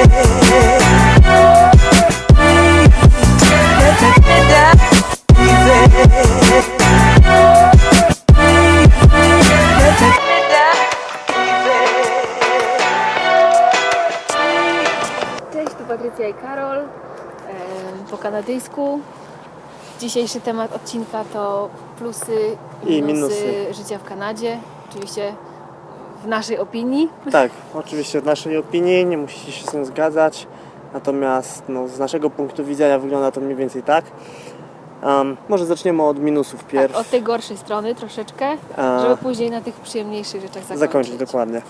Cześć, tu Patrycja i Karol po kanadyjsku. Dzisiejszy temat odcinka to plusy i I minusy, minusy. życia w Kanadzie. Oczywiście w naszej opinii. Tak, oczywiście w naszej opinii nie musicie się z tym zgadzać, natomiast no, z naszego punktu widzenia wygląda to mniej więcej tak. Um, może zaczniemy od minusów Tak, pierw, od tej gorszej strony troszeczkę, A. żeby później na tych przyjemniejszych rzeczach zakończyć. zakończyć dokładnie.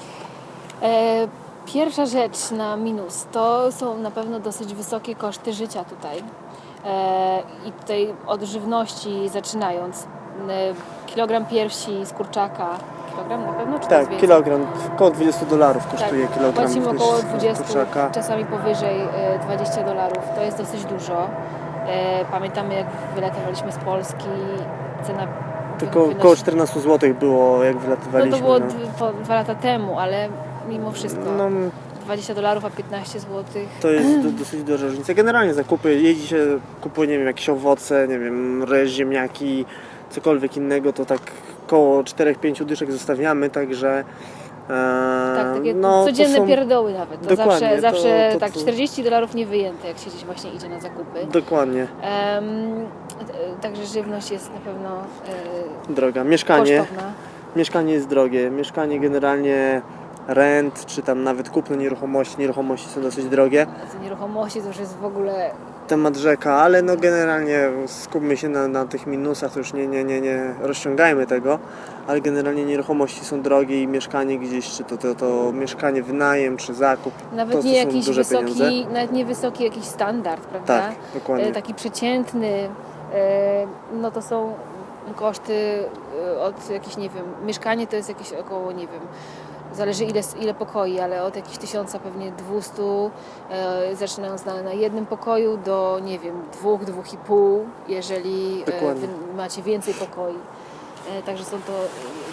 E, Pierwsza rzecz na minus to są na pewno dosyć wysokie koszty życia tutaj. E, I tutaj od żywności zaczynając. E, Kilogram piersi z kurczaka. Kilogram na pewno? Czy to jest Tak, więcej? kilogram, około 20 dolarów kosztuje tak, kilogram Płacimy około z 20, kurczaka. czasami powyżej e, 20 dolarów. To jest dosyć dużo. E, Pamiętamy jak wylatywaliśmy z Polski, cena Tylko wynosi- około 14 zł było jak No wylatywaliśmy. to było no. dwa lata temu, ale mimo wszystko. No, 20 dolarów, a 15 zł. to jest do, dosyć duża różnica. Generalnie zakupy, jeździ się, kupuje, nie wiem, jakieś owoce, nie wiem, ryż, ziemniaki, cokolwiek innego, to tak około 4-5 dyszek zostawiamy, także e, Tak, takie no, codzienne są- pierdoły nawet. To zawsze, to- zawsze to- tak to- 40 dolarów nie wyjęte, jak się gdzieś właśnie idzie na zakupy. Dokładnie, t- także żywność jest na pewno e, droga. Mieszkanie, kosztowna. mieszkanie jest drogie. Mieszkanie generalnie rent, czy tam nawet kupno nieruchomości, nieruchomości są dosyć drogie. Nieruchomości to już jest w ogóle Temat rzeka, ale no generalnie skupmy się na, na tych minusach, to już nie, nie, nie, nie rozciągajmy tego, ale generalnie nieruchomości są drogie i mieszkanie gdzieś, czy to, to, to mieszkanie, wynajem, czy zakup, nawet to, to nie są jakiś wysoki, pieniądze. nawet nie wysoki jakiś standard, prawda? Tak, dokładnie. E, taki przeciętny, e, no to są koszty e, od jakichś, nie wiem, mieszkanie to jest jakieś około, nie wiem, zależy ile, ile pokoi, ale od jakichś tysiąca pewnie 200, e, zaczynając na, na jednym pokoju do, nie wiem, dwóch, dwóch i pół, jeżeli e, Dokładnie. wy macie więcej pokoi. E, także są to e,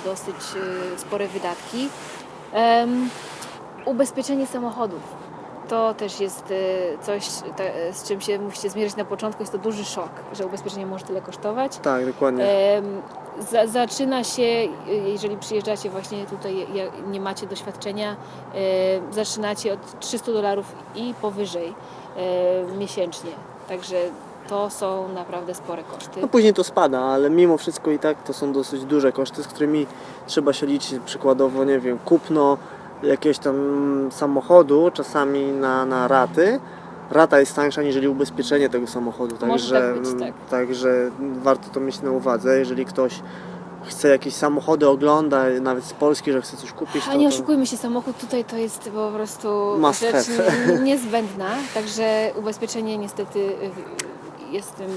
dosyć e, spore wydatki. Em, ubezpieczenie samochodów. To też jest e, coś, z czym się musicie zmierzyć na początku. Jest to duży szok, że ubezpieczenie może tyle kosztować. Tak, dokładnie. Za, zaczyna się, e, jeżeli przyjeżdżacie właśnie tutaj, nie macie doświadczenia, zaczynacie od 300 dolarów i powyżej miesięcznie. Także to są naprawdę spore koszty. No później to spada, ale mimo wszystko i tak to są dosyć duże koszty, z którymi trzeba się liczyć. Przykładowo, nie wiem, kupno jakiegoś tam samochodu, czasami na, na raty. Rata jest tańsza niż ubezpieczenie tego samochodu, także, tak być, tak. także warto to mieć na uwadze. Jeżeli ktoś chce jakieś samochody, ogląda, nawet z Polski, że chce coś kupić, A to, nie oszukujmy się, samochód tutaj to jest po prostu Must rzecz nie- niezbędna, także ubezpieczenie niestety y, jest z tym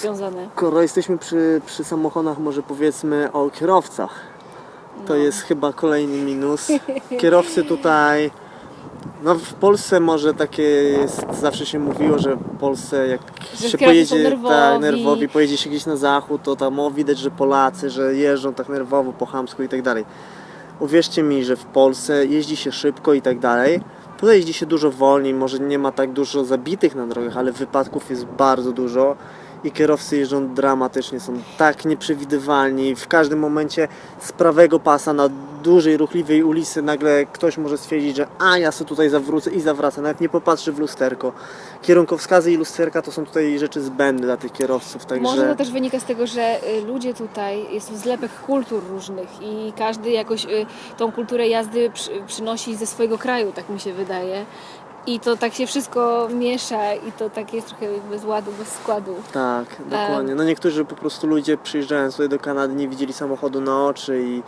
związane. skoro jesteśmy przy, przy samochodach, może powiedzmy o kierowcach. To No. jest chyba kolejny minus. Kierowcy tutaj. No w Polsce może takie jest, zawsze się mówiło, że w Polsce jak Że się pojedzie nerwowi. tak, nerwowi, pojedzie się gdzieś na zachód, to tam o, widać, że Polacy, że jeżdżą tak nerwowo, po chamsku i tak dalej. Uwierzcie mi, że w Polsce jeździ się szybko i tak dalej. Tutaj jeździ się dużo wolniej, może nie ma tak dużo zabitych na drogach, ale wypadków jest bardzo dużo i kierowcy jeżdżą dramatycznie, są tak nieprzewidywalni. W każdym momencie z prawego pasa na dużej, ruchliwej ulicy nagle ktoś może stwierdzić, że a ja sobie tutaj zawrócę i zawraca, nawet nie popatrzy w lusterko. Kierunkowskazy i lusterka to są tutaj rzeczy zbędne dla tych kierowców, także... Może to też wynika z tego, że y, ludzie tutaj, jest to zlepek kultur różnych i każdy jakoś y, tą kulturę jazdy przy, przynosi ze swojego kraju, tak mi się wydaje. I to tak się wszystko miesza i to tak jest trochę bez ładu, bez składu. Tak, dokładnie. No niektórzy po prostu ludzie przyjeżdżając tutaj do Kanady nie widzieli samochodu na oczy i,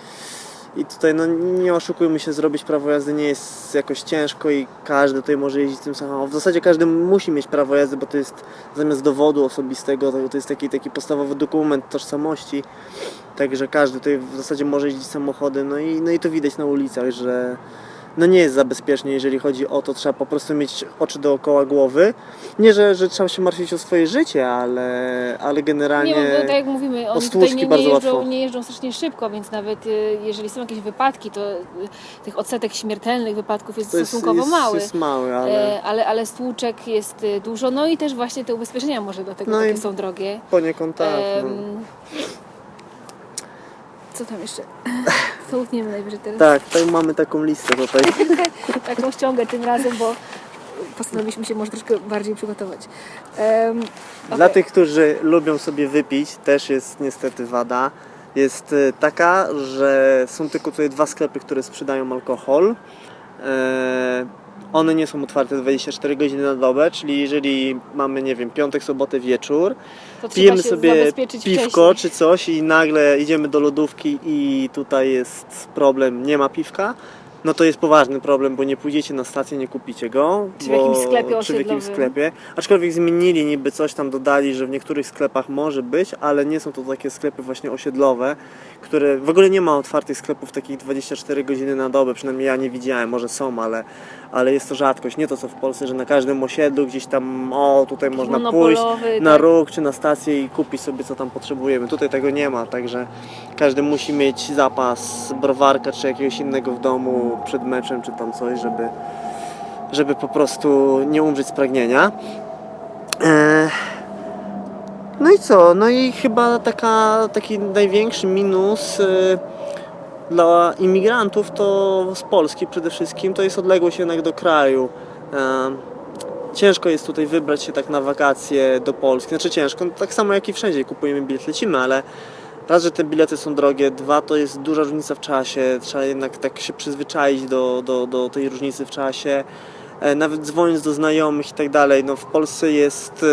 i tutaj no nie oszukujmy się, zrobić prawo jazdy nie jest jakoś ciężko i każdy tutaj może jeździć tym samochodem. W zasadzie każdy musi mieć prawo jazdy, bo to jest zamiast dowodu osobistego, to, jest taki, taki podstawowy dokument tożsamości. Także każdy tutaj w zasadzie może jeździć samochodem, no i, no i to widać na ulicach, że no nie jest za bezpiecznie, jeżeli chodzi o to, trzeba po prostu mieć oczy dookoła głowy. Nie, że, że trzeba się martwić o swoje życie, ale, ale generalnie... Nie, bo tak jak mówimy, oni tutaj nie, nie, bardzo jeżdżą, nie jeżdżą strasznie szybko, więc nawet y, jeżeli są jakieś wypadki, to y, tych odsetek śmiertelnych wypadków jest, jest, stosunkowo jest, mały. jest mały, ale E, ale, ale stłuczek jest y, dużo, no i też właśnie te ubezpieczenia może dlatego No i- takie są drogie. poniekąd tak. no. Co tam jeszcze? Co utniemy najwyżej teraz? Tak, tutaj mamy taką listę tutaj. Taką ściągę tym razem, bo postanowiliśmy się może troszkę bardziej przygotować. Em, Dla okej. tych, którzy lubią sobie wypić, też jest niestety wada. Jest e, taka, że są tylko tutaj dwa sklepy, które sprzedają alkohol. E, One nie są otwarte 24 godziny na dobę, czyli jeżeli mamy, nie wiem, piątek, sobotę, wieczór, pijemy sobie piwko wcześniej. czy coś i nagle idziemy do lodówki i tutaj jest problem, nie ma piwka, no to jest poważny problem, bo nie pójdziecie na stację, nie kupicie go. Czy w bo, jakimś sklepie Czy w jakimś osiedlowym. sklepie. Aczkolwiek zmienili, niby coś tam dodali, że w niektórych sklepach może być, ale nie są to takie sklepy właśnie osiedlowe, które w ogóle nie ma otwartych sklepów takich 24 godziny na dobę, przynajmniej ja nie widziałem, może są, ale, ale jest to rzadkość. Nie to co w Polsce, że na każdym osiedlu gdzieś tam, o tutaj można pójść Monopolowy, na tak. róg czy na stację i kupić sobie co tam potrzebujemy. Tutaj tego nie ma, także każdy musi mieć zapas browarka czy jakiegoś innego w domu przed meczem czy tam coś, żeby, żeby po prostu nie umrzeć z pragnienia. Eee, No i co? No i chyba taka, taki największy minus e, dla imigrantów to z Polski przede wszystkim to jest odległość jednak do kraju. Em, Ciężko jest tutaj wybrać się tak na wakacje do Polski. Znaczy ciężko, no tak samo jak i wszędzie kupujemy bilet, lecimy, ale raz, że te bilety są drogie, dwa, to jest duża różnica w czasie. Trzeba jednak tak się przyzwyczaić do, do, do tej różnicy w czasie. E, Nawet dzwoniąc do znajomych i tak dalej, no w Polsce jest e,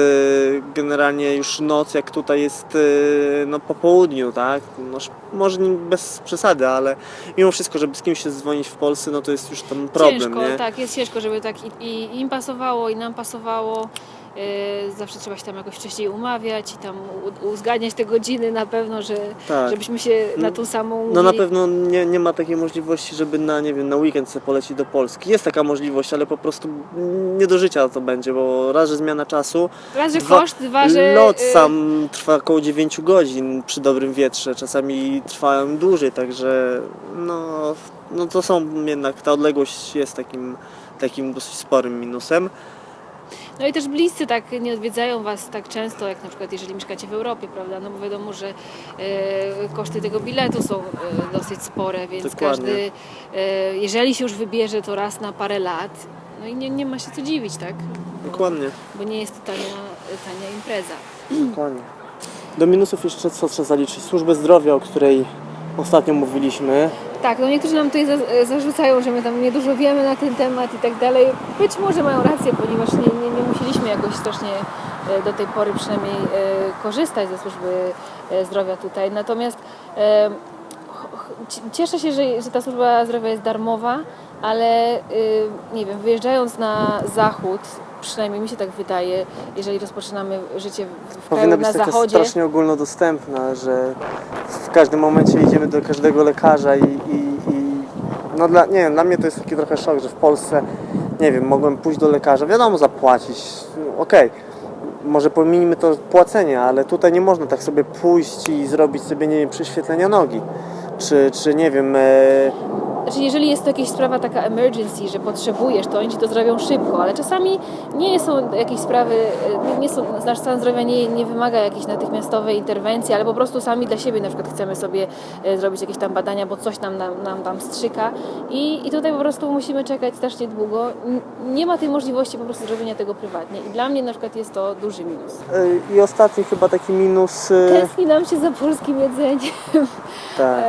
generalnie już noc, jak tutaj jest e, no po południu, tak? No, może bez przesady, ale mimo wszystko, żeby z kimś się dzwonić w Polsce, no to jest już tam problem, ciężko, nie? tak, jest ciężko, żeby tak i, i im pasowało, i nam pasowało. Yy, zawsze trzeba się tam jakoś wcześniej umawiać i tam uzgadniać te godziny na pewno, że, Tak. żebyśmy się na tą samą No na pewno nie, nie ma takiej możliwości, żeby na, nie wiem, na weekend sobie polecić do Polski. Jest taka możliwość, ale po prostu nie do życia to będzie, bo raz, że zmiana czasu, Raz, że dwa- koszt, dwa, że... lot yy, sam trwa około 9 godzin przy dobrym wietrze, czasami trwają dłużej, także no, no to są jednak, ta odległość jest takim, takim dosyć sporym minusem. No i też bliscy tak nie odwiedzają Was tak często, jak na przykład jeżeli mieszkacie w Europie, prawda? No bo wiadomo, że e, koszty tego biletu są e, dosyć spore, więc Dokładnie. każdy, e, jeżeli się już wybierze, to raz na parę lat. No i nie, nie ma się co dziwić, tak? Bo, Dokładnie. bo nie jest to tania, tania impreza. Dokładnie. Do minusów jeszcze co trzeba zaliczyć? Służbę zdrowia, o której ostatnio mówiliśmy. Tak, no niektórzy nam tutaj za, zarzucają, że my tam niedużo wiemy na ten temat i tak dalej. Być może mają rację, ponieważ nie, nie, nie musieliśmy jakoś strasznie e, do tej pory przynajmniej e, korzystać ze służby e, zdrowia tutaj. Natomiast cieszę się, że, że ta służba zdrowia jest darmowa, ale e, nie wiem, wyjeżdżając na zachód, przynajmniej mi się tak wydaje, jeżeli rozpoczynamy życie w, kraju Powinna na być taka zachodzie. strasznie ogólnodostępna, że w każdym momencie idziemy do każdego lekarza i, i, i no dla, nie wiem, dla mnie to jest taki trochę szok, że w Polsce, nie wiem, mogłem pójść do lekarza, wiadomo zapłacić, okej, może pominijmy to płacenie, ale tutaj nie można tak sobie pójść i zrobić sobie, nie wiem, prześwietlenia nogi, czy, czy nie wiem, e, Znaczy, jeżeli jest to jakaś sprawa taka emergency, że potrzebujesz, to oni ci to zrobią szybko, ale czasami nie są jakieś sprawy, e, nie- są, nasz stan zdrowia nie, nie wymaga jakiejś natychmiastowej interwencji, ale po prostu sami dla siebie na przykład chcemy sobie e, zrobić jakieś tam badania, bo coś nam, nam, nam tam strzyka i, i tutaj po prostu musimy czekać strasznie długo. Nie ma tej możliwości po prostu zrobienia tego prywatnie i dla mnie na przykład jest to duży minus. e, i ostatni chyba taki minus, Tęskni nam się za polskim jedzeniem. tak.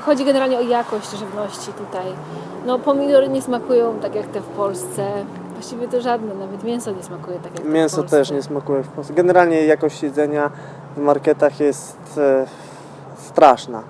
Chodzi generalnie o jakość żywności tutaj. No pomidory nie smakują tak jak te w Polsce. Właściwie to żadne, nawet mięso nie smakuje tak jak te w Mięso Polsce. też nie smakuje w Polsce. Generalnie jakość jedzenia w marketach jest e, straszna.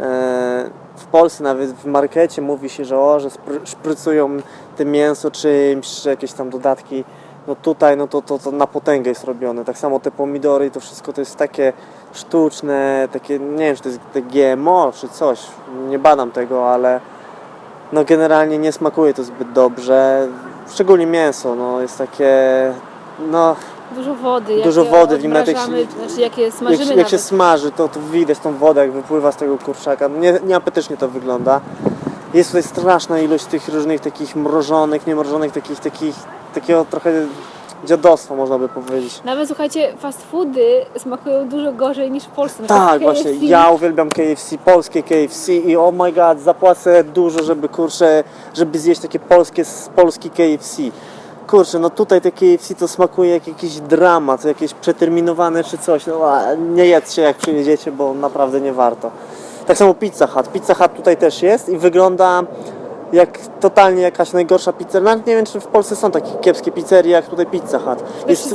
E, w Polsce nawet w markecie mówi się, że o, że szprycują te mięso czymś, czy jakieś tam dodatki. No tutaj no to, to, to na potęgę jest robione. Tak samo te pomidory i to wszystko to jest takie sztuczne, takie, nie wiem czy to jest te GMO czy coś, nie badam tego, ale no generalnie nie smakuje to zbyt dobrze. Szczególnie mięso, no jest takie, no Dużo wody. Dużo wody w nim, jak Znaczy jak je smażymy jak, jak się smaży, to, to widać tą wodę, jak wypływa z tego kurczaka. No Nie, nieapetycznie to wygląda. Jest tutaj straszna ilość tych różnych takich mrożonych, niemrożonych, takich, takich, takiego trochę dziadostwa można by powiedzieć. Nawet słuchajcie, fast foody smakują dużo gorzej niż w Polsce. Na Tak, właśnie. KFC. Ja uwielbiam KFC, polskie KFC i oh my god, zapłacę dużo, żeby kurczę, żeby zjeść takie polskie, polski KFC. Kurczę, no tutaj te KFC to smakuje jak jakiś dramat, jakieś przeterminowane czy coś. No, a nie jedzcie jak przyjedziecie, bo naprawdę nie warto. Tak samo Pizza Hut. Pizza Hut tutaj też jest i wygląda jak totalnie jakaś najgorsza pizzeria. Nawet nie wiem, czy w Polsce są takie kiepskie pizzerie jak tutaj Pizza Hut. Jest,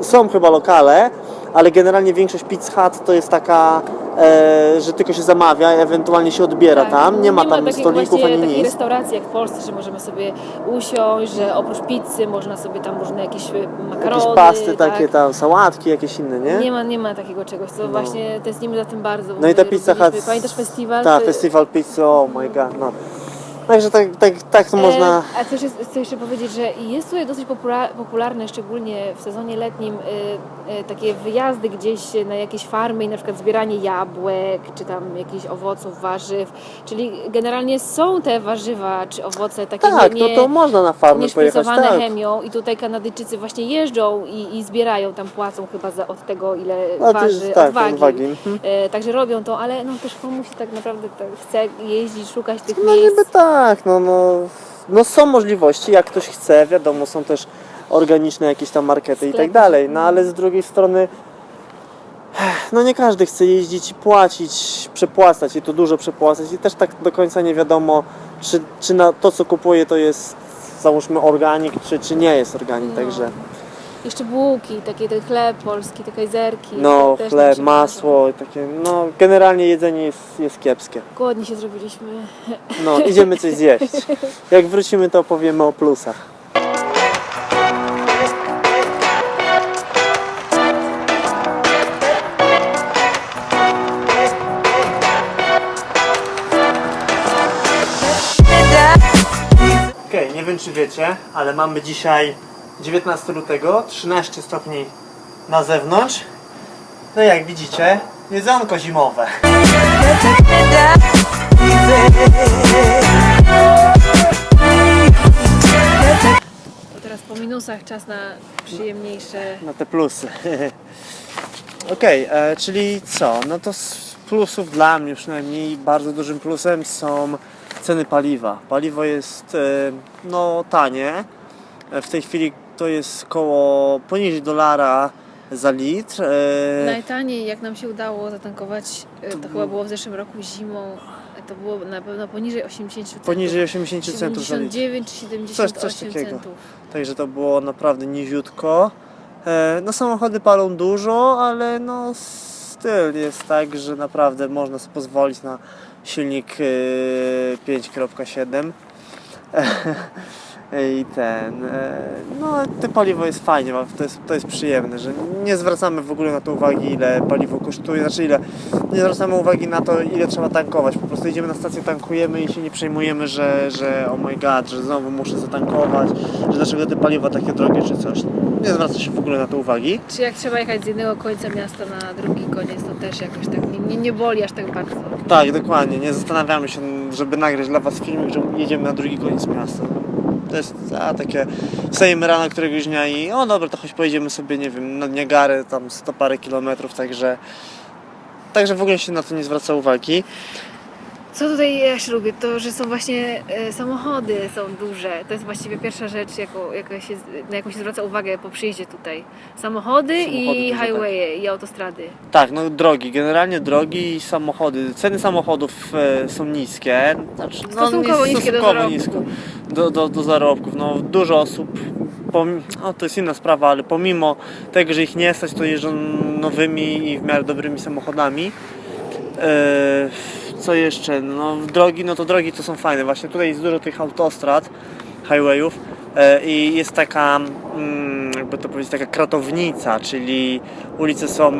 są chyba lokale, ale generalnie większość Pizza Hut to jest taka, e, że tylko się zamawia, ewentualnie się odbiera Tak, tam. Nie ma tam takiej stolików ani nic. restauracji jak w Polsce, że możemy sobie usiąść, że oprócz pizzy można sobie tam różne jakieś e, makarony. Jakieś pasty tak. takie tam, sałatki jakieś inne, nie? Nie ma, nie ma takiego czegoś, co No. właśnie tęsknimy za tym bardzo. No i ta Pizza Hut... Pamiętasz festiwal? Tak, festiwal pizzy, oh my god, no. Także tak, tak, tak to można... E, a też jest, chcę jeszcze powiedzieć, że jest tutaj dosyć popula- popularne, szczególnie w sezonie letnim, e, e, takie wyjazdy gdzieś na jakieś farmy i na przykład zbieranie jabłek, czy tam jakichś owoców, warzyw. Czyli generalnie są te warzywa czy owoce takie Tak, nie, no to można na farmę pojechać, tak. chemią i tutaj Kanadyjczycy właśnie jeżdżą i, i zbierają, tam płacą chyba za, od tego ile No waży, jest, tak, od wagi. od wagi. Mhm. E, także robią to, ale no też komuś tak naprawdę tak chce jeździć, szukać tych No miejsc. niby tak, no, no, no są możliwości, jak ktoś chce, wiadomo, są też organiczne jakieś tam markety i tak Sklepy. dalej, no ale z drugiej strony no nie każdy chce jeździć i płacić, przepłacać i to dużo przepłacać i też tak do końca nie wiadomo, czy, czy na to co kupuje to jest załóżmy organik, czy, czy nie jest organik, No. także Jeszcze bułki, takie ten chleb polski, te kajzerki. no też chleb, się masło, i takie, no generalnie jedzenie jest, jest kiepskie. Głodni się zrobiliśmy. No, idziemy coś zjeść. Jak wrócimy, to opowiemy o plusach. Okej, nie wiem czy wiecie, ale mamy dzisiaj 19 lutego, 13 stopni na zewnątrz. No jak widzicie, jedzonko zimowe. Teraz po minusach czas na przyjemniejsze. na te plusy. Okej, e, czyli co? No to z plusów dla mnie przynajmniej bardzo dużym plusem są ceny paliwa. Paliwo jest e, no tanie. E, W tej chwili to jest koło poniżej dolara za litr. E, Najtaniej, jak nam się udało zatankować, e, to chyba było w zeszłym roku zimą, e, to było na pewno poniżej 80 centów. poniżej 80 centów za litr. 79 czy 78 coś takiego. centów. Także to było naprawdę niziutko. No samochody palą dużo, ale no styl jest tak, że naprawdę można sobie pozwolić na silnik e, 5.7 i ten, e, no te paliwo jest fajnie, to jest, to jest przyjemne, że nie zwracamy w ogóle na to uwagi ile paliwo kosztuje, znaczy ile, nie zwracamy uwagi na to ile trzeba tankować, po prostu idziemy na stację, tankujemy i się nie przejmujemy, że, że oh my god, że znowu muszę zatankować, że dlaczego te paliwo takie drogie czy coś, nie zwraca się w ogóle na to uwagi. Czy jak trzeba jechać z jednego końca miasta na drugi koniec, to też jakoś tak nie, nie, nie boli aż tak bardzo. Tak, dokładnie. Nie zastanawiamy się, żeby nagrać dla Was filmik, że jedziemy na drugi koniec miasta. Jest a, takie, wstajemy rano któregoś dnia i o dobra, to choć pojedziemy sobie, nie wiem, na Niagarę, tam 100 parę kilometrów, także także w ogóle się na to nie zwraca uwagi. Co tutaj ja jeszcze lubię, to że są właśnie e, samochody są duże. To jest właściwie pierwsza rzecz, jaką, jaka się, na jaką się zwraca uwagę po przyjeździe tutaj. Samochody, Samochody i duże, tak. highwaye i autostrady. Tak, no drogi, generalnie drogi i samochody. Ceny samochodów e, są niskie. Znaczy, Stosunkowo jest niskie do stosunkowo zarobków. nisko do, do, do zarobków. No, dużo osób, pom- no, to jest inna sprawa, ale pomimo tego, że ich nie stać, to jeżdżą nowymi i w miarę dobrymi samochodami. E, co jeszcze? No, drogi, no to drogi to są fajne. Właśnie tutaj jest dużo tych autostrad, highwayów e, i jest taka, mm, jakby to powiedzieć, taka kratownica, czyli ulice są,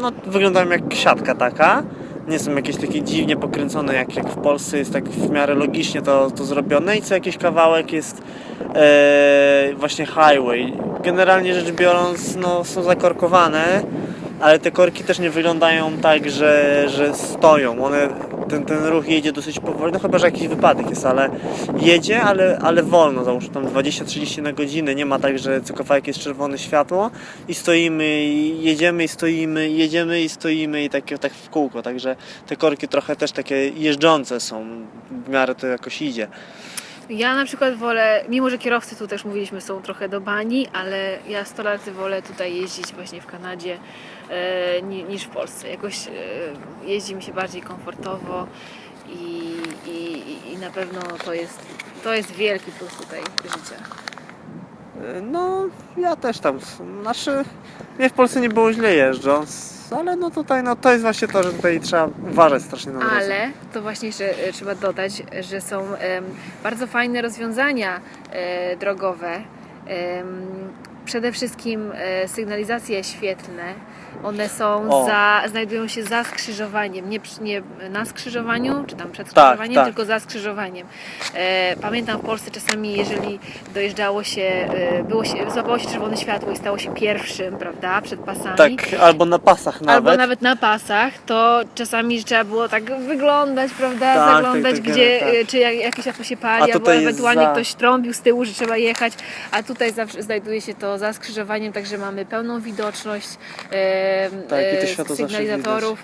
no, wyglądają jak siatka taka. nie są jakieś takie dziwnie pokręcone, jak, jak w Polsce jest tak w miarę logicznie to, to zrobione i co jakiś kawałek jest e, właśnie highway. Generalnie rzecz biorąc, no, są zakorkowane, ale te korki też nie wyglądają tak, że, że stoją. One, ten, ten ruch jedzie dosyć powoli, no chyba, że jakiś wypadek jest, ale jedzie, ale, ale wolno, załóżmy tam 20-30 na godzinę. Nie ma tak, że co kawałek jest czerwone światło i stoimy, i jedziemy i stoimy, i jedziemy i stoimy i tak, tak w kółko. Także te korki trochę też takie jeżdżące są, w miarę to jakoś idzie. Ja na przykład wolę, mimo że kierowcy tu też mówiliśmy są trochę do bani, ale ja 100 razy wolę tutaj jeździć właśnie w Kanadzie e, ni- niż w Polsce. Jakoś e, jeździ mi się bardziej komfortowo i, i- i na pewno to jest, to jest wielki plus tutaj życia. No, ja też tam, znaczy, mnie w Polsce nie było źle jeżdżąc, ale no tutaj, no to jest właśnie to, że tutaj trzeba uważać strasznie na drodze. Ale to właśnie jeszcze e, trzeba dodać, że są bardzo fajne rozwiązania e, drogowe. Przede wszystkim e, sygnalizacje świetlne. One są O. za, znajdują się za skrzyżowaniem, nie, nie na skrzyżowaniu, czy tam przed Tak, skrzyżowaniem, tak. tylko za skrzyżowaniem. E, pamiętam w Polsce czasami, jeżeli dojeżdżało się, e, było się, złapało się czerwone światło i stało się pierwszym, prawda, przed pasami. Tak, albo na pasach nawet. Albo nawet na pasach, to czasami trzeba było tak wyglądać, prawda? Tak, Zaglądać, tak, tak, gdzie, tak. y, czy jak, jakieś światło się pali, albo ewentualnie za. ktoś trąbił z tyłu, że trzeba jechać, a tutaj zawsze znajduje się to za skrzyżowaniem, także mamy pełną widoczność e, Tak, e, sygnalizatorów.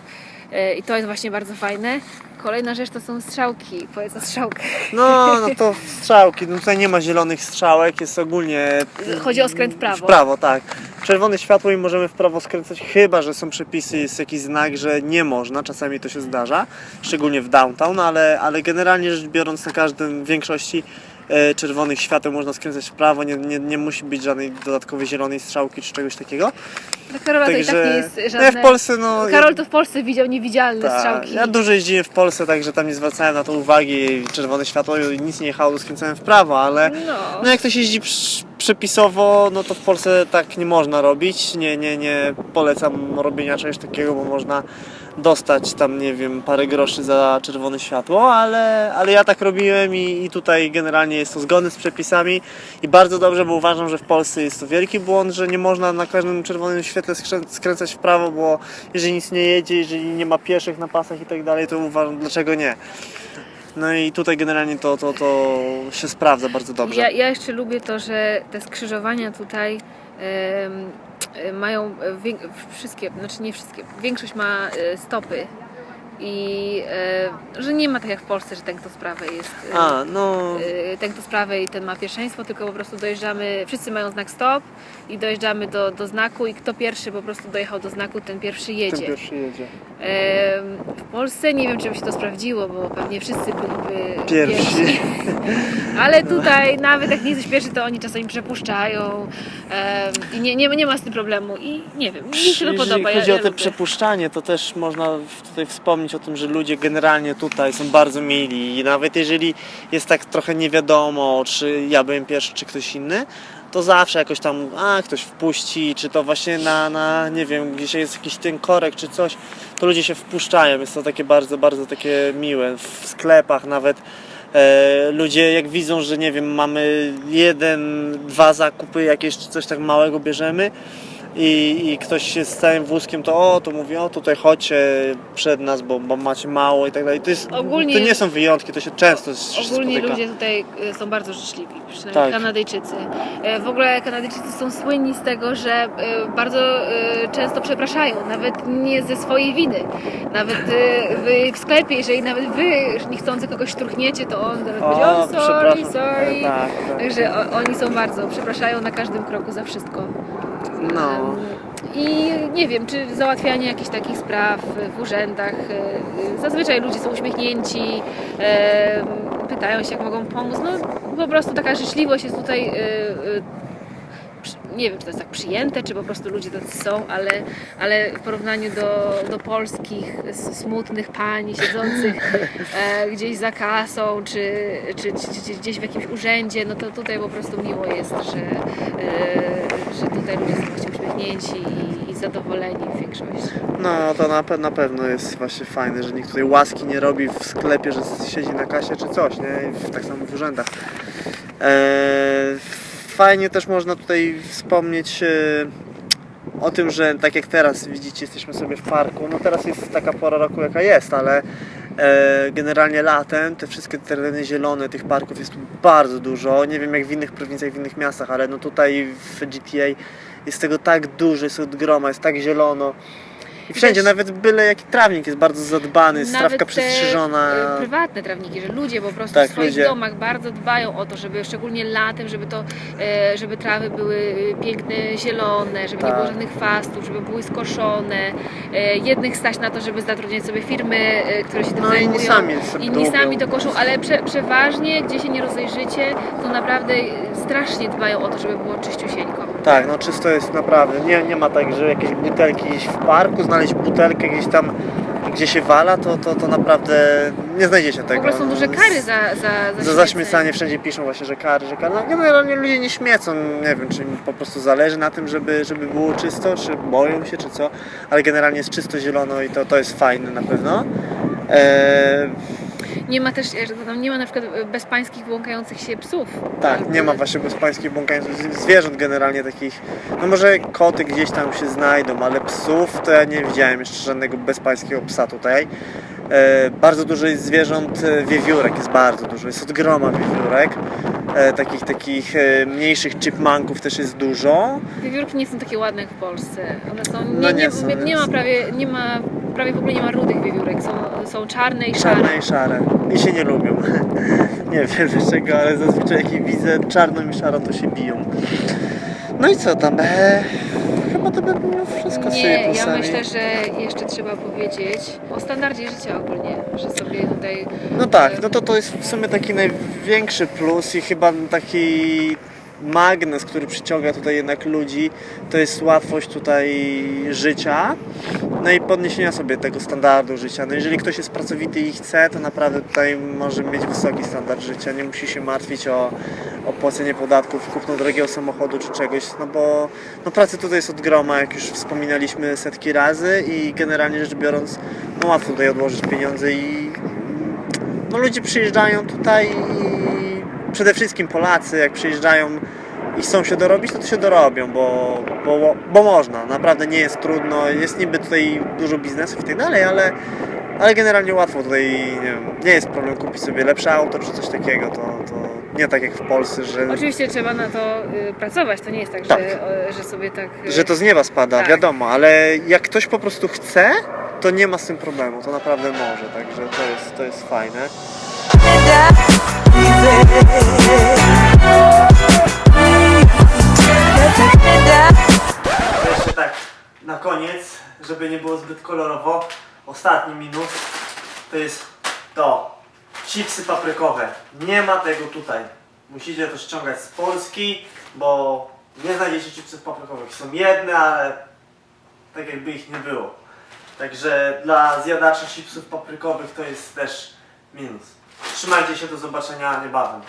E, I to jest właśnie bardzo fajne. Kolejna rzecz to są strzałki. Powiedz o strzałkach. No, no to strzałki, no tutaj nie ma zielonych strzałek, jest ogólnie... Chodzi o skręt w prawo. W prawo, tak. Czerwone światło i możemy w prawo skręcać, chyba że są przepisy, jest jakiś znak, że nie można, czasami to się zdarza, szczególnie w downtown, ale, ale generalnie rzecz biorąc na każdym, w większości e, czerwonych świateł można skręcać w prawo, nie, nie, nie musi być żadnej dodatkowej zielonej strzałki czy czegoś takiego. Dla Karola to i tak nie jest no ja żadne... w Polsce, no... Karol to w Polsce widział niewidzialne Tak, strzałki. Ja dużo jeździłem w Polsce, także tam nie zwracałem na to uwagi. Czerwone światło i nic nie jechało, skręcałem w prawo, ale No. no jak ktoś jeździ przepisowo, no to w Polsce tak nie można robić. Nie, nie, nie polecam robienia czegoś takiego, bo można dostać tam, nie wiem, parę groszy za czerwone światło, ale, ale ja tak robiłem i, i tutaj generalnie jest to zgodne z przepisami i bardzo dobrze, bo uważam, że w Polsce jest to wielki błąd, że nie można na każdym czerwonym świetle skrę- skręcać w prawo, bo jeżeli nic nie jedzie, jeżeli nie ma pieszych na pasach i tak dalej, to uważam, dlaczego nie. No i tutaj generalnie to, to, to się sprawdza bardzo dobrze. Ja, ja jeszcze lubię to, że te skrzyżowania tutaj e, mają e, wszystkie, znaczy nie wszystkie, większość ma e, stopy i e, że nie ma tak jak w Polsce, że ten kto z prawej jest e, A, no... e, ten kto z prawej ten ma pierwszeństwo, tylko po prostu dojeżdżamy, wszyscy mają znak stop i dojeżdżamy do, do znaku i kto pierwszy po prostu dojechał do znaku, ten pierwszy Ten jedzie. pierwszy jedzie. W Polsce nie wiem, czy by się to sprawdziło, bo pewnie wszyscy byliby Pierwsi. Ale tutaj nawet jak nie jesteś pierwszy, to oni czasami przepuszczają i nie, nie, nie ma z tym problemu i nie wiem, mi się to Jeżeli podoba. chodzi ja, o lubię. przepuszczanie, to też można tutaj wspomnieć o tym, że ludzie generalnie tutaj są bardzo mili i nawet jeżeli jest tak trochę nie wiadomo, czy ja byłem pierwszy, czy ktoś inny, to zawsze jakoś tam, a ktoś wpuści, czy to właśnie na, na nie wiem, gdzieś jest jakiś ten korek, czy coś, to ludzie się wpuszczają. Jest to takie bardzo, bardzo takie miłe. W sklepach nawet e, ludzie jak widzą, że nie wiem, mamy jeden, dwa zakupy jakieś, czy coś tak małego bierzemy, i, i ktoś jest z całym wózkiem, to o, to mówi, o tutaj chodźcie przed nas, bo, bo macie mało i tak dalej. To, jest, Ogólnie- to nie są wyjątki, to się często się Ogólnie spotyka. ludzie tutaj y, są bardzo życzliwi, przynajmniej Tak. Kanadyjczycy. E, W ogóle Kanadyjczycy są słynni z tego, że y, bardzo często przepraszają, nawet nie ze swojej winy. Nawet wy w sklepie, jeżeli nawet wy niechcący kogoś truchniecie, to on zaraz będzie, O, o, sorry, przepraszam. sorry. Tak, tak. Także o, oni są bardzo, przepraszają na każdym kroku za wszystko. No. I nie wiem, czy załatwianie jakichś takich spraw w urzędach. e, Zazwyczaj ludzie są uśmiechnięci, em, pytają się, jak mogą pomóc. No po prostu taka życzliwość jest tutaj. E, e, Nie wiem, czy to jest tak przyjęte, czy po prostu ludzie tacy są, ale, ale w porównaniu do, do polskich smutnych pań siedzących e, gdzieś za kasą, czy, czy, czy, czy gdzieś w jakimś urzędzie, no to tutaj po prostu miło jest, że, e, że tutaj ludzie są właśnie uśmiechnięci i, i zadowoleni większość. No to na, pe- na pewno jest właśnie fajne, że nikt tutaj łaski nie robi w sklepie, że siedzi na kasie czy coś, nie? I w- Tak samo w urzędach. Eee, fajnie też można tutaj wspomnieć e, o tym, że tak jak teraz widzicie, jesteśmy sobie w parku. No teraz jest taka pora roku jaka jest, ale e, generalnie latem te wszystkie tereny zielone tych parków jest tu bardzo dużo. Nie wiem jak w innych prowincjach, w innych miastach, ale no tutaj w GTA jest tego tak dużo, jest od groma, jest tak zielono. I wszędzie, Też- nawet byle jaki trawnik jest bardzo zadbany, jest Nawet trawka te, przestrzyżona. e, prywatne trawniki, że ludzie po prostu Tak, w swoich ludzie. domach bardzo dbają o to, żeby szczególnie latem, żeby to, e, żeby trawy były e, piękne, zielone, żeby nie Tak. było żadnych fastów, żeby były skoszone. E, Jednych stać na to, żeby zatrudniać sobie firmy, e, które się tym No zajmują. inni sami sobie Inni sami to koszą, ale prze, przeważnie, gdzie się nie rozejrzycie, to naprawdę strasznie dbają o to, żeby było czyściusieńko. Tak, no czysto jest naprawdę. Nie, nie ma tak, że jakieś butelki gdzieś w parku, znaleźć butelkę gdzieś tam, gdzie się wala, to, to, to naprawdę nie znajdziecie W tego. ogóle są duże kary za, za, za, zaśmiecanie wszędzie piszą właśnie, że kary, że kary. No, generalnie ludzie nie śmiecą, nie wiem, czy im po prostu zależy na tym, żeby, żeby było czysto, czy boją się, czy co, ale generalnie jest czysto zielono i to, to jest fajne na pewno. Eee, Nie ma też, że tam nie ma na przykład bezpańskich błąkających się psów. tak, nie ma właśnie bezpańskich błąkających z- zwierząt generalnie takich. No może koty gdzieś tam się znajdą, ale psów to ja nie widziałem jeszcze żadnego bezpańskiego psa tutaj. E, bardzo dużo jest zwierząt, e, wiewiórek jest bardzo dużo, jest od groma wiewiórek. E, takich takich e, mniejszych chipmunków też jest dużo. Wiewiórki nie są takie ładne jak w Polsce. One są, No nie, nie nie, są, nie, nie nie ma prawie, nie ma, prawie w ogóle nie ma rudych wiewiórek. Są, są czarne i szare. Czarne i szare. I się nie lubią. nie wiem dlaczego, ale zazwyczaj jak je widzę czarną i szarą to się biją. No i co tam? E, chyba to by było wszystko z tymi Nie, ja plusami. myślę, że jeszcze trzeba powiedzieć o standardzie życia ogólnie, że sobie tutaj No tak, no to to jest w sumie taki największy plus i chyba taki magnes, który przyciąga tutaj jednak ludzi, to jest łatwość tutaj życia, no i podniesienia sobie tego standardu życia. No jeżeli ktoś jest pracowity i chce, to naprawdę tutaj może mieć wysoki standard życia, nie musi się martwić o, o płacenie podatków, kupno drogiego samochodu czy czegoś, no bo no pracy tutaj jest od groma, jak już wspominaliśmy setki razy i generalnie rzecz biorąc, no łatwo tutaj odłożyć pieniądze i no ludzie przyjeżdżają tutaj i przede wszystkim Polacy, jak przyjeżdżają i chcą się dorobić, to to się dorobią, bo, bo, bo można. Naprawdę nie jest trudno. Jest niby tutaj dużo biznesów i tak dalej, ale, ale generalnie łatwo tutaj, nie, wiem, nie jest problem kupić sobie lepsze auto czy coś takiego. To, to nie tak jak w Polsce, że, Oczywiście trzeba na to y, pracować, to nie jest tak, Tak. Że, y, że sobie tak... y, że to z nieba spada, Tak. wiadomo, ale jak ktoś po prostu chce, to nie ma z tym problemu. To naprawdę może, także to jest, to jest fajne. Jeszcze tak na koniec, żeby nie było zbyt kolorowo, ostatni minus to jest to. Chipsy paprykowe. Nie ma tego tutaj. Musicie to ściągać z Polski, bo nie znajdziecie chipsów paprykowych. Są jedne, ale tak jakby ich nie było. Także dla zjadaczy chipsów paprykowych to jest też minus. Trzymajcie się, do zobaczenia niebawem.